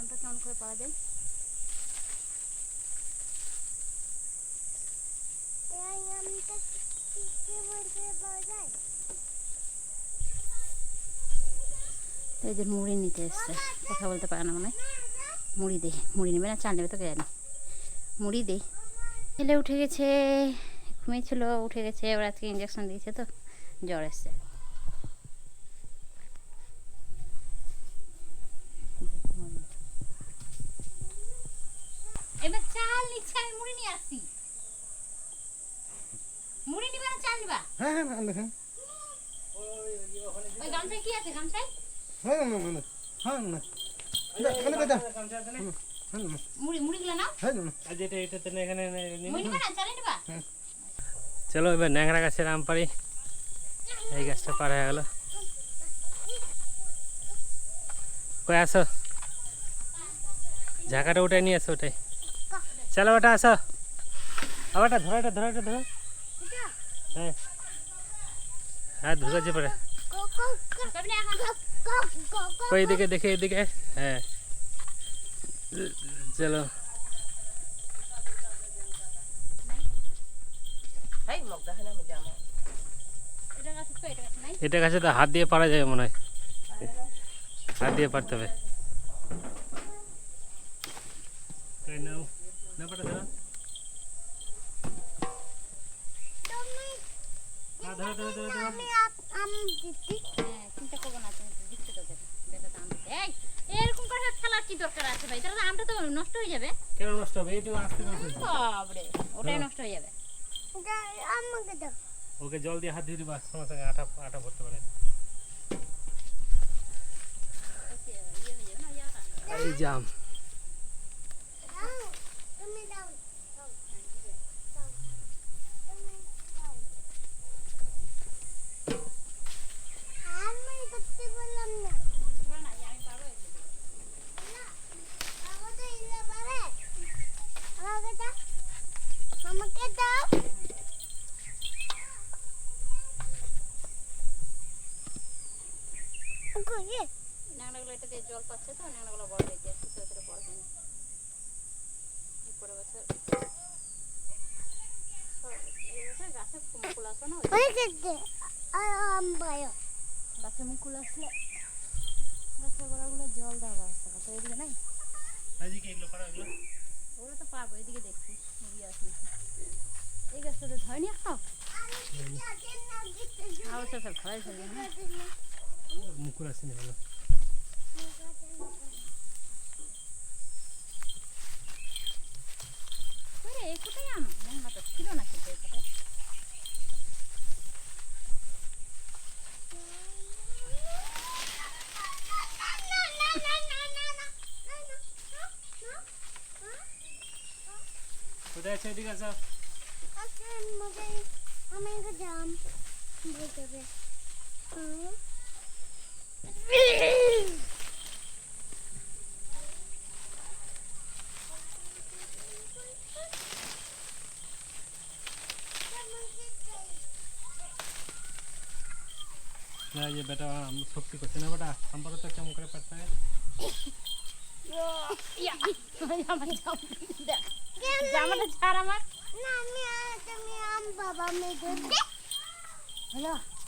আমটা কেমন করে মুড়ি নিতে এসছে। কথা বলতে পারে না মনে মুড়ি দে, মুড়ি নেবে না, চাল নেবে তোকে জানি। মুড়ি দে ছেলে উঠে গেছে ঘুমিয়েছিল উঠে গেছে এবার আজকে ইঞ্জেকশন দিয়েছে তো জ্বর এসছে এবার চাল নিচ্ছে আমি মুড়ি নিয়ে আসছি। মুড়ি নিবা না চাল নিবা? হ্যাঁ হ্যাঁ হ্যাঁ হ্যাঁ ওই গামছায় কি আছে গামছায়? হ্যাঁ না না হ্যাঁ না? হ্যাঁ হ্যাঁ। না চালে নিবা। চলো এবার ন্যাংরা গাছের আম পারি এই গাছটা পার হয়ে গেল। কই আসো? ঝাঁকাটা উঠে নিয়ে আসো ওটাই। চলো ওটা আসো। আবার এটা ধরো এটা ধরো এটা ধরো। হ্যাঁ। হ্যাঁ ঢুকেছে পরে ওই এদিকে দেখে এদিকে। হ্যাঁ। চলো। এটা গাছ তো এটা গাছ নাই? এটা গাছে তো হাত দিয়ে পারা যাবে মনে হয়। হাত দিয়ে পারতে হবে কই নাও না পাটা ধরো হ্যাঁ, ধরো ধরো ধরো ধরো হ্যাঁ চিন্তা করব না তুমি তো দিচ্ছি তোকে বেটা দাম দিতে এই এরকম করে আছে ভাই তাহলে আমটা তো নষ্ট হয়ে যাবে। কেন নষ্ট হবে? এইটুকু আসতে নষ্ট। বাবরে ওটাই নষ্ট হয়ে যাবে। ওকে জল দিয়ে হাত দিয়ে দিবা সঙ্গে সঙ্গে আটা আটা ভরতে পারে ইয়ে হয়ে এই জাম না আমি পারব এগুলো। আমাকে দাও কই ন্যাংরাগুলো এটা দিয়ে জল পাচ্ছে তো ন্যাংরাগুলো বড় হয়েছে একটু ছোটো ছোটো বড় হয়নি। পরের বছর গাছে মুকুল আসবে না ওই ওই দেখতে আম বায়ো গাছে মুকুল আসলে গাছের গোড়াগুলো জল দেওয়ার ব্যবস্থা করতে এদিকে নাই? এদিকে এগুলো পারা এগুলো। ওগুলো তো পারব এদিকে দেখছি এগিয়ে এই ধরেনি একটা আবার তো সব ধরে ফেলবে না। মুকুল আসেনি ভালো ওরে এই কোথায় আম ন্যাংরা তো ছিল না কিন্তু এই কোথায় কোথায় আছে এদিকে আসো আমি জাম বুঝবে না এই যে বেটা আম শক্তি করছে না বেটা আম পারো তো কেমন করে পারতে হয় আমার জামা দেখ জামাটা ছাড় আমার না আমি তুমি আম বাবা আমি দেখতে হ্যালো না এবার ভাত দুটো বের করো আমি দেখি আসছে নাকি ওই দেখুন আসছে তুই ঘুমবে বেঁকে টুকো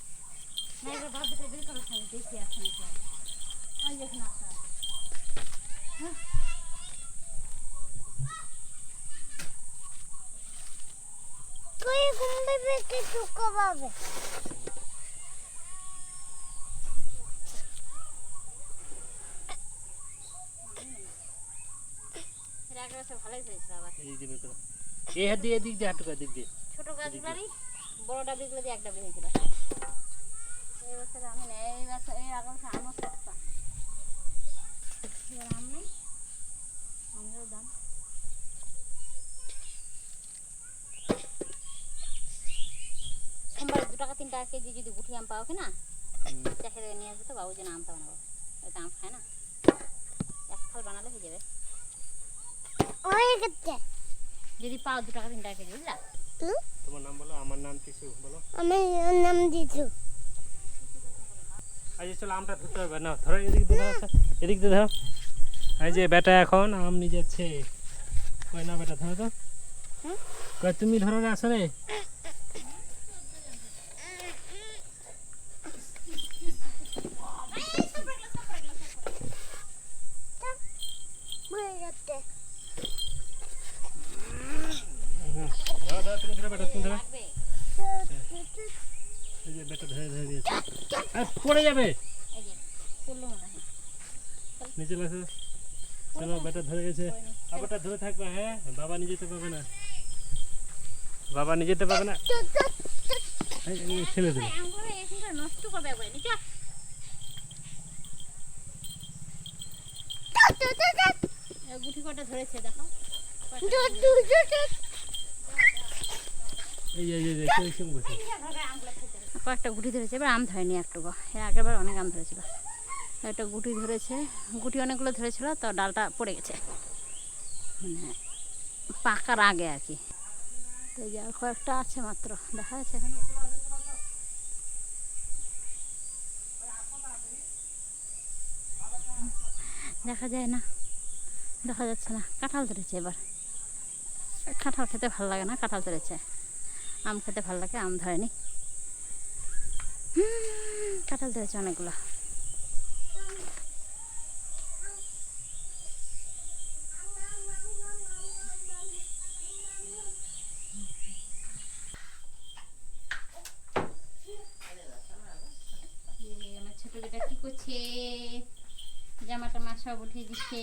আবার এই হাত দিয়ে, এদিক দিয়ে হাঁটুকা দিক দিয়ে। ছোট গাছগুলারই বড় ডাবলিগুলো দিয়ে এক ডাবলি হয়েছিল এই বছর আমি নেই এই বছর এই আগের বছর আমও সস্তা। এবার আম নেই আমেরও দাম। সোমবার দু টাকা তিন টাকা কেজি যদি গুঠি আম পাও কি না নিয়ে আসবে তো বাবু যেন আমটা বানাবো। ওই আম খায় না। এক ফল বানালে হয়ে যাবে। যদি পাও দু টাকা তিন টাকা কেজি বুঝলা? তোমার নাম বলো আমার নাম কিছু বলো। আমার নাম দিছু চলো আমটা ধরতে হবে। না ধরো এদিক দিয়ে ধরো এদিক দিয়ে ধরো। এই যে বেটা এখন আম নিয়ে যাচ্ছে। কয় না বেটা ধরো তো। তুমি ধরো আসলে। আসো রে মরে যাচ্ছে ধরো ধরো তুমি ধরো বেটা তুমি ধরো এই যে বেটা ধরে ধরে দিয়েছে আর পড়ে যাবে মনে হয় নিচে লাগছে চলো বেটা ধরে গেছে আবারটা ধরে থাকবে হ্যাঁ বাবা নিয়ে যেতে পারবে না বাবা নিয়ে যেতে পারবে না ছেলে নষ্ট করবে এই গুটি কটা ধরেছে দেখো এই এই কয়েকটা গুটি ধরেছে, এবার আম ধরেনি একটুকু এর আগের বার অনেক আম ধরেছিল। একটা গুটি ধরেছে, গুটি অনেকগুলো ধরেছিল, তো ডালটা পড়ে গেছে। মানে পাকার আগে আর কি। তো যে কয়েকটা আছে মাত্র, দেখা যাচ্ছে এখানে। দেখা যায় না, দেখা যাচ্ছে না, কাঁঠাল ধরেছে এবার। কাঁঠাল খেতে ভালো লাগে না, কাঁঠাল ধরেছে। আম খেতে ভালো লাগে, আম ধরেনি। কাঁঠাল ধরেছে অনেকগুলো। ছোট যেটা কি করছে? জামাটা মা সব উঠিয়ে দিচ্ছে।